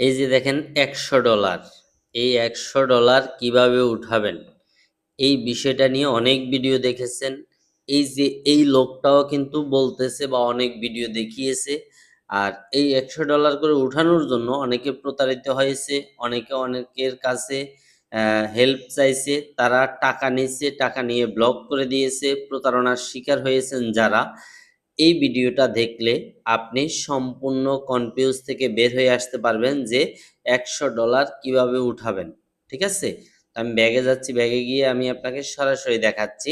এই যে দেখেন একশো ডলার। এই একশো ডলার কীভাবে উঠাবেন? এই বিষয়টা নিয়ে অনেক ভিডিও দেখেছেন। এই যে এই লোকটাও কিন্তু বলতেছে বা অনেক ভিডিও দেখিয়েছে। আর এই একশো ডলার করে উঠানোর জন্য অনেকে প্রতারিত হয়েছে, অনেকে অনেকের কাছে হেল্প চাইছে। তারা টাকা নিচ্ছে টাকা নিয়ে ব্লক করে দিয়েছে। প্রতারণার শিকার হয়েছেন যারা। এই ভিডিওটা দেখলে আপনি সম্পূর্ণ কনফিউজ থেকে বের হয়ে আসতে পারবেন যে একশো ডলার কীভাবে উঠাবেন, ঠিক আছে? আমি ব্যাগে যাচ্ছি, ব্যাগে গিয়ে আমি আপনাকে সরাসরি দেখাচ্ছি।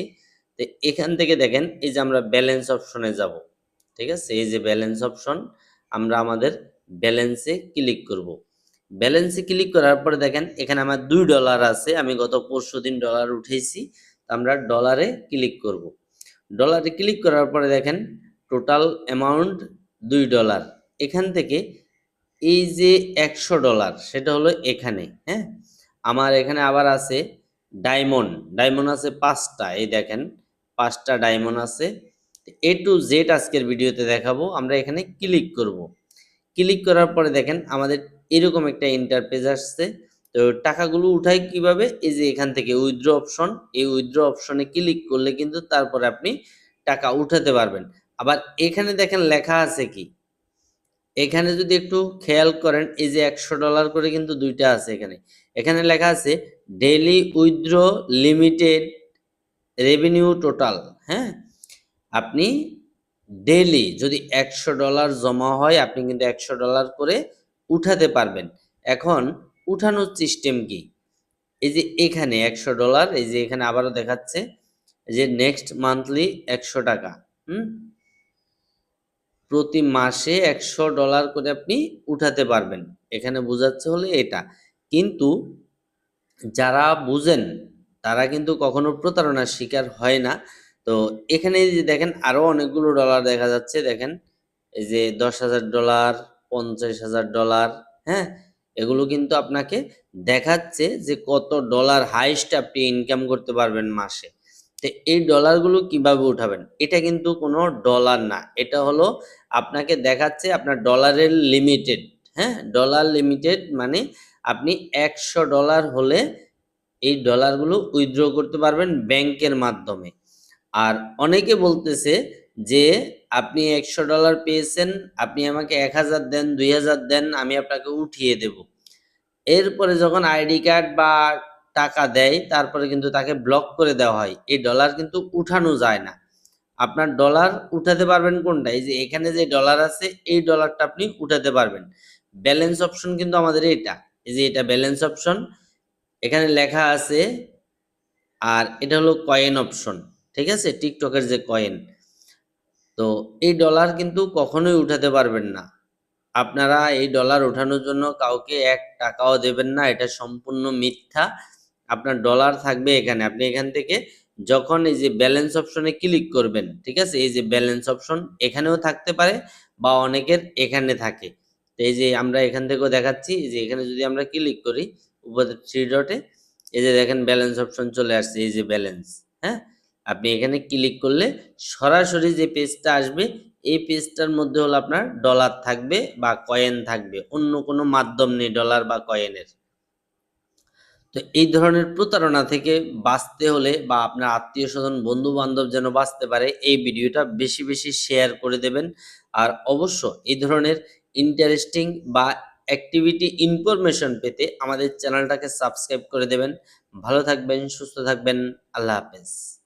তো এখান থেকে দেখেন, এই যে আমরা ব্যালেন্স অপশনে যাব, ঠিক আছে? এই যে ব্যালেন্স অপশন আমরা আমাদের ব্যালেন্সে ক্লিক করব। ব্যালেন্সে ক্লিক করার পরে দেখেন, এখানে আমার দুই ডলার আছে, আমি গত পরশু দিন ডলার উঠেছি, তো আমরা ডলারে ক্লিক করব। ডলারে ক্লিক করার পরে দেখেন টোটাল অ্যামাউন্ট দুই ডলার। এখান থেকে এই যে একশো ডলার, সেটা হলো এখানে হ্যাঁ? আমার এখানে আবার আছে ডায়মন্ড। ডায়মন্ড আছে পাঁচটা, এই দেখেন, পাঁচটা ডায়মন্ড আছে। এ টু জেড আজকের ভিডিওতে দেখাবো, আমরা এখানে ক্লিক করব। ক্লিক করার পরে দেখেন, আমাদের এরকম একটা ইন্টারপেজ আসছে। তো টাকাগুলো উঠাই কীভাবে? এই যে এখান থেকে উইথড্র অপশন এই উইথড্র অপশনে ক্লিক করলে কিন্তু তারপরে আপনি টাকা উঠাতে পারবেন। আবার এখানে দেখেন লেখা আছে কি? এখানে যদি একটু খেয়াল করেন, এই যে একশো ডলার করে কিন্তু দুইটা আছে এখানে। এখানে লেখা আছে daily withdraw limited revenue total হ্যাঁ? আপনি ডেইলি যদি একশো ডলার জমা হয়, আপনি কিন্তু একশো ডলার করে উঠাতে পারবেন। এখন উঠানোর সিস্টেম কি? এই যে এখানে একশো ডলার, এই যে এখানে আবারও দেখাচ্ছে যে নেক্সট মান্থলি একশো টাকা, হুম? প্রতি মাসে একশো ডলার করে আপনি উঠাতে পারবেন। এখানে বোঝাচ্ছে হলে এটা। কিন্তু যারা বুঝেন, তারা কিন্তু কখনো প্রতারণার শিকার হয় না। তো এখানে যে দেখেন আরও অনেকগুলো ডলার দেখা যাচ্ছে। দেখেন, এই যে দশ হাজার ডলার, পঞ্চাশ হাজার ডলার হ্যাঁ? এগুলো কিন্তু আপনাকে দেখাচ্ছে যে কত ডলার হাইস্ট আপনি ইনকাম করতে পারবেন মাসে। তো এই ডলারগুলো কীভাবে উঠাবেন? এটা কিন্তু কোনো ডলার না। এটা হলো আপনাকে দেখাচ্ছে আপনার ডলারের লিমিটেড হ্যাঁ? ডলার লিমিটেড মানে আপনি একশো ডলার হলে এই ডলারগুলো উইথড্র করতে পারবেন ব্যাংকের মাধ্যমে। আর অনেকে বলতেছে যে, আপনি একশো ডলার পেয়েছেন, আপনি আমাকে এক হাজার দেন, দুই হাজার দেন, আমি আপনাকে উঠিয়ে দেব। এরপরে যখন আইডি কার্ড বা টাকা দেয়, তারপরে কিন্তু তাকে ব্লক করে দেওয়া হয়। এই ডলার কিন্তু উঠানো যায় না। আপনার ডলার উঠাতে পারবেন কোনটা? এই যে এখানে যে ডলার আছে, এই ডলারটা আপনি উঠাতে পারবেন। ব্যালেন্স অপশন কিন্তু আমাদের এটা এই যে এটা ব্যালেন্স অপশন এখানে লেখা আছে, আর এটা হলো কয়েন অপশন ঠিক আছে? টিকটকের যে কয়েন তো এই ডলার কিন্তু কখনোই উঠাতে পারবেন না। আপনারা এই ডলার ওঠানোর জন্য কাউকে এক টাকাও দেবেন না, এটা সম্পূর্ণ মিথ্যা। আপনার ডলার থাকবে এখানে। আপনি এখান থেকে যখন এই যে ব্যালেন্স অপশনে ক্লিক করবেন, ঠিক আছে? এই যে ব্যালেন্স অপশন এখানেও থাকতে পারে বা অনেকের এখানে থাকে। তো এই যে আমরা এখান থেকেও দেখাচ্ছি যে এখানে যদি আমরা ক্লিক করি উপরে থ্রি ডটে এই যে দেখেন ব্যালেন্স অপশন চলে আসছে, এই যে ব্যালেন্স হ্যাঁ? আপনি এখানে ক্লিক করলে সরাসরি যে পেজটা আসবে, এই পেজটার মধ্যে হলো আপনার ডলার থাকবে বা কয়েন থাকবে। অন্য কোনো মাধ্যম নেই ডলার বা কয়েনের তো এই ধরনের প্রতারণা থেকে বাঁচতে হলে বা আপনার আত্মীয় স্বজন বন্ধু বান্ধব যেন বাঁচতে পারে, এই ভিডিওটা বেশি বেশি শেয়ার করে দেবেন। আর অবশ্য এই ধরনের ইন্টারেস্টিং বা অ্যাক্টিভিটি ইনফরমেশন পেতে আমাদের চ্যানেলটাকে সাবস্ক্রাইব করে দেবেন। ভালো থাকবেন, সুস্থ থাকবেন, আল্লাহ হাফেজ।